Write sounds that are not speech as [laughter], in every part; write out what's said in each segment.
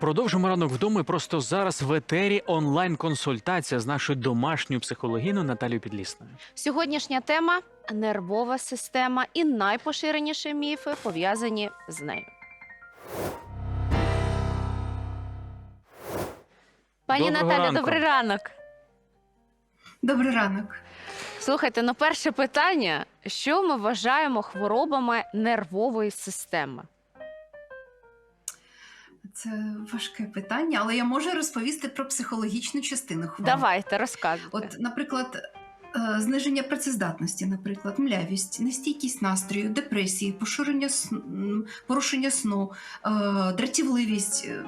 Продовжимо ранок вдома. і Просто зараз в етері онлайн-консультація з нашою домашньою психологиною Наталією Підлісною. Сьогоднішня тема нервова система і найпоширеніші міфи пов'язані з нею. Пані Доброго Наталя, ранку. добрий ранок. Добрий ранок. Слухайте, ну перше питання: що ми вважаємо хворобами нервової системи? Це важке питання, але я можу розповісти про психологічну частину хвороб. Давайте розказуйте. От, наприклад, е, зниження працездатності, наприклад, млявість, нестійкість настрою, депресії, поширення порушення сну, е, дратівливість, е,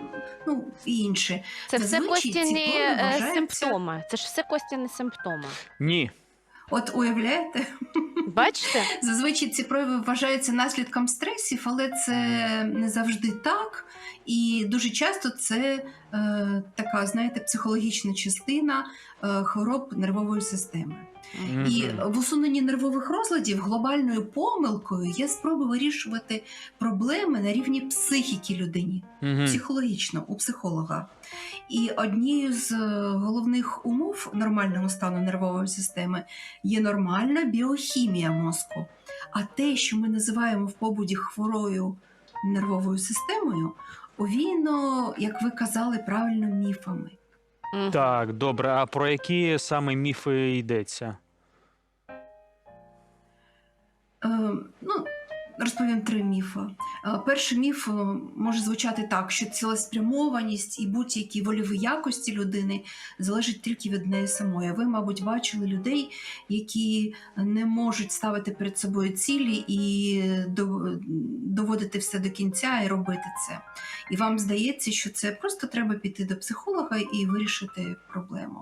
ну і інше. Це все зазвичай ці костяні вважаються- симптоми. Це ж все костяні симптоми. Ні, От уявляєте, Бачите? [laughs] Зазвичай ці прояви вважаються наслідком стресів, але це не завжди так. І дуже часто це е, така, знаєте, психологічна частина е, хвороб нервової системи. Мгм. І в усуненні нервових розладів глобальною помилкою є спроба вирішувати проблеми на рівні психіки людині Мгм. психологічно у психолога. І однією з е, головних умов нормального стану нервової системи є нормальна біохімія мозку. А те, що ми називаємо в побуді хворою нервовою системою, овіяно, як ви казали, правильно міфами. Так, добре. А про які саме міфи йдеться? Е, ну, розповім три міфи. Е, перший міф е, може звучати так, що цілеспрямованість і будь-які вольові якості людини залежать тільки від неї самої. Ви, мабуть, бачили людей, які не можуть ставити перед собою цілі і доводити все до кінця і робити це. І вам здається, що це просто треба піти до психолога і вирішити проблему.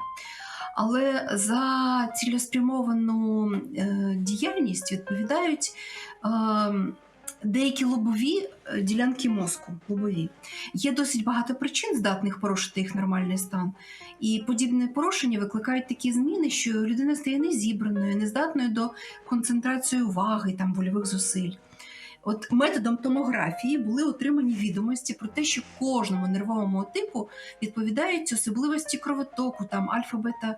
Але за цілеспрямовану е, діяльність відповідають е, деякі лобові е, ділянки мозку. Лобові. Є досить багато причин, здатних порушити їх нормальний стан. І подібне порушення викликають такі зміни, що людина стає незібраною, нездатною до концентрації уваги, там, вольових зусиль. От методом томографії були отримані відомості про те, що кожному нервовому типу відповідають особливості кровотоку, там альфа-бета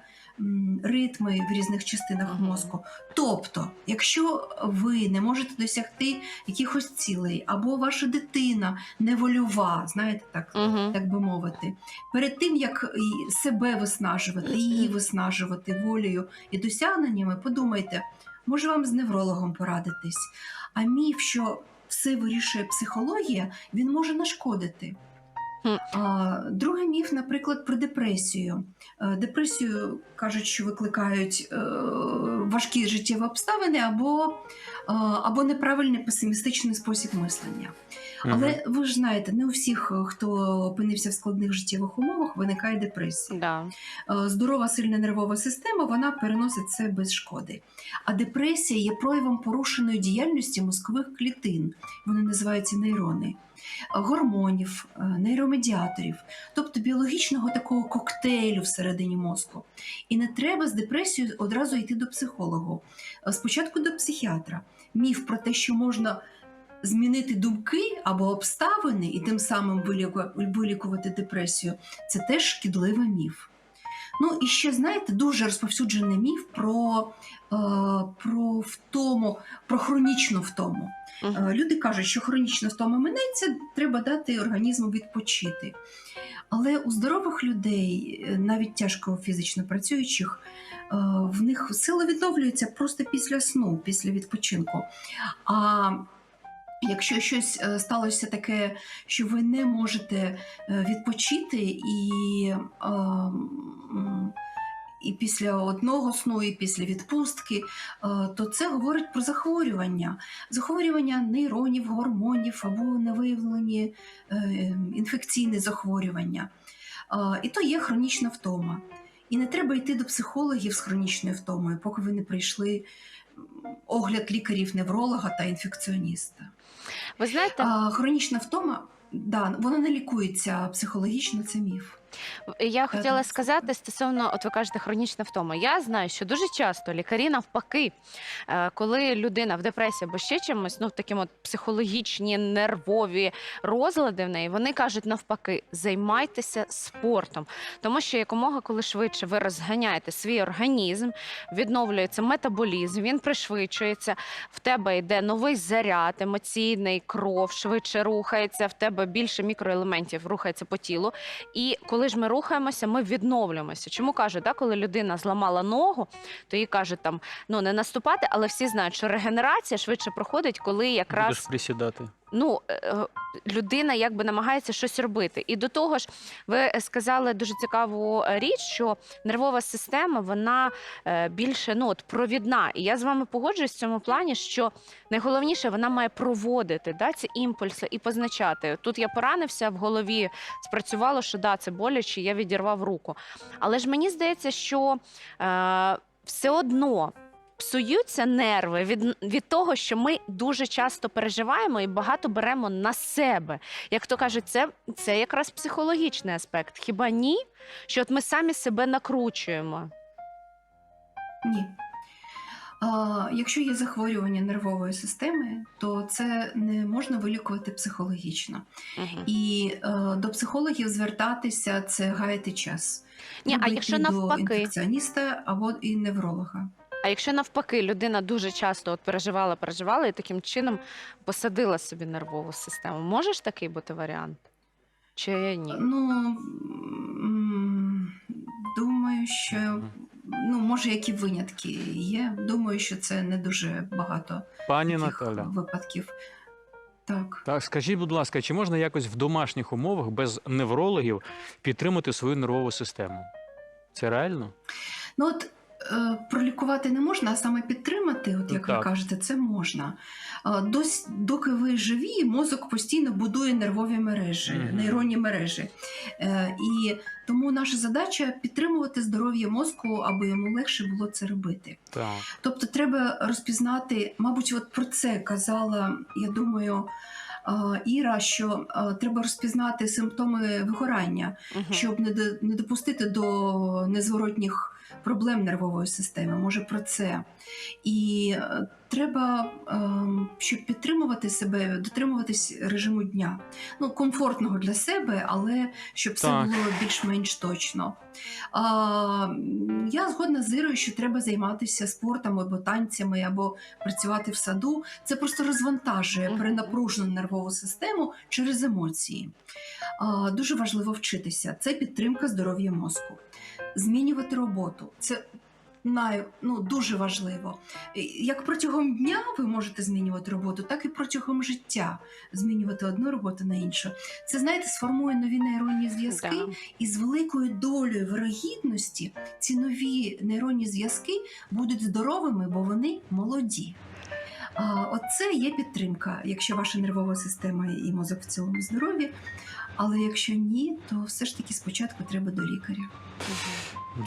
ритми в різних частинах мозку. Тобто, якщо ви не можете досягти якихось цілей, або ваша дитина не вольова, знаєте, так, Мгм. так би мовити, перед тим як себе виснажувати, її виснажувати волею і досягненнями, подумайте, може вам з неврологом порадитись. А міф, що все вирішує психологія, він може нашкодити. Другий міф, наприклад, про депресію. Е, Депресію кажуть, що викликають е, важкі життєві обставини або, е, або неправильний песимістичний спосіб мислення. Але ви ж знаєте, не у всіх, е, хто опинився в складних життєвих умовах, виникає депресія. Да. Е, Здорова сильна нервова система вона переносить це без шкоди. А депресія є проявом порушеної діяльності мозкових клітин. Вони називаються нейрони, гормонів, е, нейромедіаторів, тобто біологічного такого коктейлю всередині мозку. І не треба з депресією одразу йти до психолога. Спочатку до психіатра. Міф про те, що можна змінити думки або обставини і тим самим вилікувати депресію, це теж шкідливий міф. Ну і ще знаєте, дуже розповсюджений міф про, е, про втому, про хронічну втому. Е, Люди кажуть, що хронічна втома минеться, треба дати організму відпочити. Але у здорових людей, е, навіть тяжко фізично працюючих, е, в них сила відновлюється просто після сну, після відпочинку. А якщо щось е, сталося таке, що ви не можете е, відпочити і. е, І після одного сну, і після відпустки, то це говорить про захворювання, захворювання нейронів, гормонів або невиявлені інфекційні захворювання. І то є хронічна втома. І не треба йти до психологів з хронічною втомою, поки ви не прийшли огляд лікарів-невролога та інфекціоніста. Ви знаєте, хронічна втома, да, вона не лікується психологічно, це міф. Я хотіла сказати стосовно, от ви кажете, хронічна втома. Я знаю, що дуже часто лікарі навпаки, е, коли людина в депресії або ще чимось, ну таким от психологічні, нервові розлади в неї, вони кажуть навпаки, займайтеся спортом, тому що якомога коли швидше ви розганяєте свій організм, відновлюється метаболізм, він пришвидшується, в тебе йде новий заряд, емоційний кров швидше рухається, в тебе більше мікроелементів рухається по тілу. І коли ж ми рухаємося, ми відновлюємося. Чому кажуть, да, коли людина зламала ногу, то їй кажуть там ну не наступати, але всі знають, що регенерація швидше проходить, коли Будеш якраз присідати. Ну, е, е, людина якби намагається щось робити. І до того ж, ви сказали дуже цікаву е, річ, що нервова система вона більше ну, от, провідна. І я з вами погоджуюсь в цьому плані, що найголовніше вона має проводити да, ці імпульси і позначати. Тут я поранився в голові, спрацювало, що да, це боляче, я відірвав руку. Але ж мені здається, що е, все одно псуються нерви від, від того, що ми дуже часто переживаємо і багато беремо на себе. Як то кажуть, це, це якраз психологічний аспект. Хіба ні? Що от ми самі себе накручуємо. Ні. А, якщо є захворювання нервової системи, то це не можна вилікувати психологічно. Угу. І е, до психологів звертатися це гаяти час. Ні, а якщо йти до інфекціоніста або і невролога. А якщо навпаки людина дуже часто от переживала, переживала і таким чином посадила собі нервову систему, може ж такий бути варіант? Чи ні? Ну думаю, що ну, може, які винятки є. Думаю, що це не дуже багато Пані таких Наталя. випадків. Так. Так, скажіть, будь ласка, чи можна якось в домашніх умовах без неврологів підтримати свою нервову систему? Це реально? Ну от пролікувати не можна, а саме підтримати, от як Так. ви кажете, це можна. Е, дось, доки ви живі, мозок постійно будує нервові мережі, Мгм. нейронні мережі. Е, і тому наша задача підтримувати здоров'я мозку, аби йому легше було це робити. Так. Тобто, треба розпізнати, мабуть, от про це казала, я думаю. е, Іра, що е, треба розпізнати симптоми вигорання, Мгм. щоб не допустити до незворотніх проблем нервової системи. Може про це. І е, треба, ем, щоб підтримувати себе, дотримуватись режиму дня. Ну, комфортного для себе, але щоб все Так. було більш-менш точно. А, я згодна з Ірою, що треба займатися спортом або танцями, або працювати в саду. Це просто розвантажує перенапружену нервову систему через емоції. А, Дуже важливо вчитися. Це підтримка здоров'я мозку. Змінювати роботу. Це най, ну, дуже важливо. Як протягом дня ви можете змінювати роботу, так і протягом життя змінювати одну роботу на іншу. Це, знаєте, сформує нові нейронні зв'язки, Да. і з великою долею вирогідності ці нові нейронні зв'язки будуть здоровими, бо вони молоді. А, Оце є підтримка, якщо ваша нервова система і мозок в цілому здорові. Але якщо ні, то все ж таки спочатку треба до лікаря.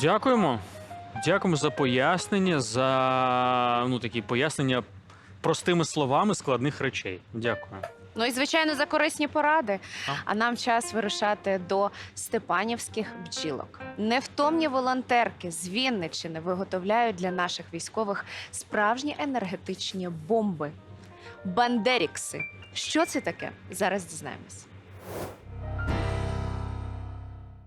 Дякуємо. Дякуємо за пояснення, за ну, такі пояснення простими словами складних речей. Дякую. Ну і звичайно за корисні поради. А. А нам час вирушати до степанівських бджілок. Невтомні волонтерки з Вінниччини виготовляють для наших військових справжні енергетичні бомби. Бандерікси. Що це таке? Зараз дізнаємось.